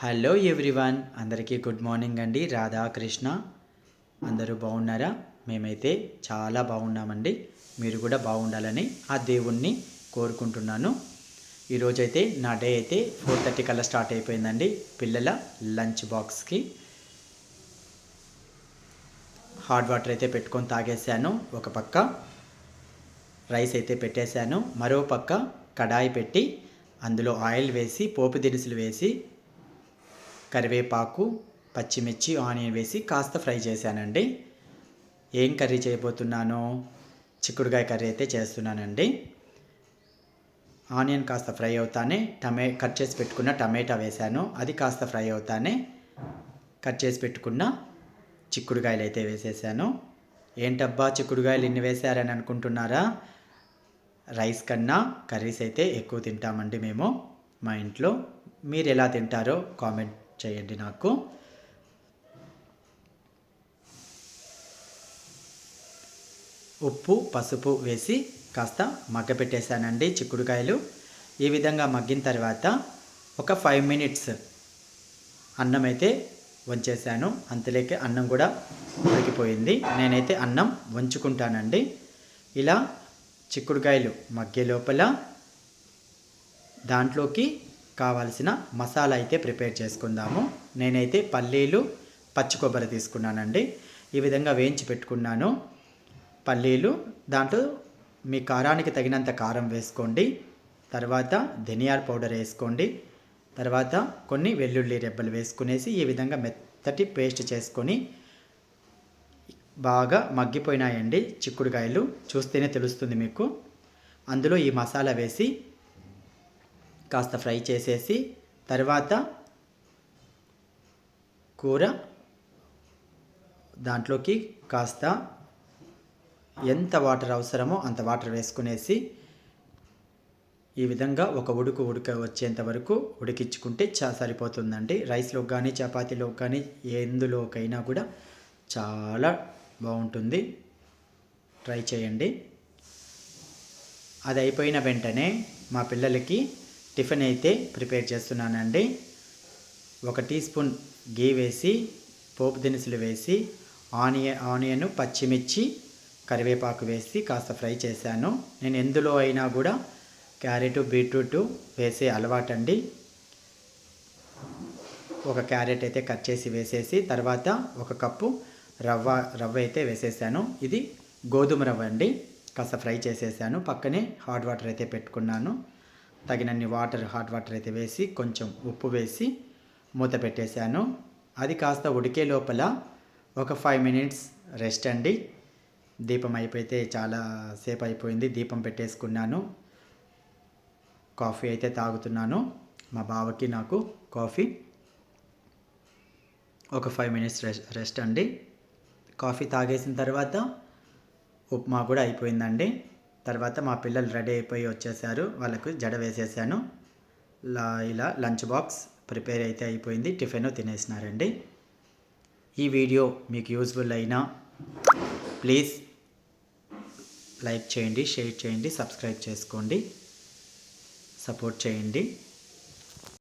Hello everyone అందరికీ good morning అండి. రాధాకృష్ణ అందరూ బాగున్నారా? మేమైతే చాలా బాగున్నామండి. మీరు కూడా బాగుండాలని ఆ దేవుణ్ణి కోరుకుంటున్నాను. ఈరోజైతే నా డే అయితే ఫోర్ థర్టీ కల్లా స్టార్ట్ అయిపోయిందండి పిల్లల లంచ్ బాక్స్కి. హాట్ వాటర్ అయితే పెట్టుకొని తాగేసాను ఒక పక్క. రైస్ అయితే పెట్టేశాను మరో పక్క కడాయి పెట్టి అందులో ఆయిల్ వేసి పోపు దినుసులు వేసి కరివేపాకు పచ్చిమిర్చి ఆనియన్ వేసి కాస్త ఫ్రై చేశానండి. ఏం కర్రీ చేయబోతున్నాను చిక్కుడుగాయ కర్రీ అయితే చేస్తున్నానండి. ఆనియన్ కాస్త ఫ్రై అవుతానే టమే కట్ చేసి పెట్టుకున్న టమాటా వేశాను. అది కాస్త ఫ్రై అవుతానే కట్ చేసి పెట్టుకున్న చిక్కుడుగాయలు అయితే వేసేసాను. ఏంటబ్బా చిక్కుడుగాయలు ఇన్ని వేశారని అనుకుంటున్నారా? రైస్ కన్నా కర్రీస్ అయితే ఎక్కువ తింటామండి మేము మా ఇంట్లో. మీరు ఎలా తింటారో కామెంట్ చేయండి నాకు. ఉప్పు పసుపు వేసి కాస్త మగ్గపెట్టేశానండి చిక్కుడుకాయలు. ఈ విధంగా మగ్గిన తర్వాత ఒక ఫైవ్ మినిట్స్ అన్నం అయితే వంచేసాను అంతలేకే అన్నం కూడా ఉడికిపోయింది. నేనైతే అన్నం వంచుకుంటానండి. ఇలా చిక్కుడుకాయలు మగ్గే లోపల దాంట్లోకి కావాల్సిన మసాలా అయితే ప్రిపేర్ చేసుకుందాము. నేనైతే పల్లీలు పచ్చి కొబ్బరి తీసుకున్నానండి. ఈ విధంగా వేయించి పెట్టుకున్నాను. పల్లీలు దాంట్లో మీ కారానికి తగినంత కారం వేసుకోండి. తర్వాత ధనియాల పౌడర్ వేసుకోండి. తర్వాత కొన్ని వెల్లుల్లి రెబ్బలు వేసుకునేసి ఈ విధంగా మెత్తటి పేస్ట్ చేసుకొని బాగా మగ్గిపోయినాయండి చిక్కుడుకాయలు. చూస్తేనే తెలుస్తుంది మీకు. అందులో ఈ మసాలా వేసి కాస్త ఫ్రై చేసేసి తర్వాత కూర దాంట్లోకి కాస్త ఎంత వాటర్ అవసరమో అంత వాటర్ వేసుకునేసి ఈ విధంగా ఒక ఉడుకు ఉడక వచ్చేంత వరకు ఉడికించుకుంటే చా సరిపోతుందండి. రైస్లో కానీ చపాతీలో కానీ ఎందులోకైనా కూడా చాలా బాగుంటుంది. ట్రై చేయండి. అది అయిపోయిన వెంటనే మా పిల్లలకి టిఫిన్ అయితే ప్రిపేర్ చేస్తున్నానండి. ఒక టీ స్పూన్ గీ వేసి పోపు దినుసులు వేసి ఆనియన్ ఆనియన్ పచ్చిమిర్చి కరివేపాకు వేసి కాస్త ఫ్రై చేశాను. నేను ఎందులో అయినా కూడా క్యారెట్ బీట్రూట్ వేసే అలవాటండి. ఒక క్యారెట్ అయితే కట్ చేసి వేసేసి తర్వాత ఒక కప్పు రవ్వ రవ్వ అయితే వేసేసాను. ఇది గోధుమ రవ్వ అండి. కాస్త ఫ్రై చేసేసాను. పక్కనే హాట్ వాటర్ అయితే పెట్టుకున్నాను. తగినన్ని వాటర్ హాట్ వాటర్ అయితే వేసి కొంచెం ఉప్పు వేసి మూత పెట్టేశాను. అది కాస్త ఉడికే లోపల ఒక ఫైవ్ మినిట్స్ రెస్ట్ అండి. దీపం అయిపోయితే చాలా సేపు అయిపోయింది. దీపం పెట్టేసుకున్నాను. కాఫీ అయితే తాగుతున్నాను. మా బావకి నాకు కాఫీ. ఒక ఫైవ్ మినిట్స్ రెస్ట్ రెస్ట్ అండి. కాఫీ తాగేసిన తర్వాత ఉప్మా కూడా అయిపోయిందండి. తర్వాత మా పిల్లలు రెడీ అయిపోయి వచ్చేసారు. వాళ్ళకు జడ వేసేసాను. లా ఇలా లంచ్ బాక్స్ ప్రిపేర్ అయితే అయిపోయింది. టిఫిన్ తినేసినారండి. ఈ వీడియో మీకు యూజ్ఫుల్ అయినా ప్లీజ్ లైక్ చేయండి షేర్ చేయండి సబ్స్క్రైబ్ చేసుకోండి సపోర్ట్ చేయండి.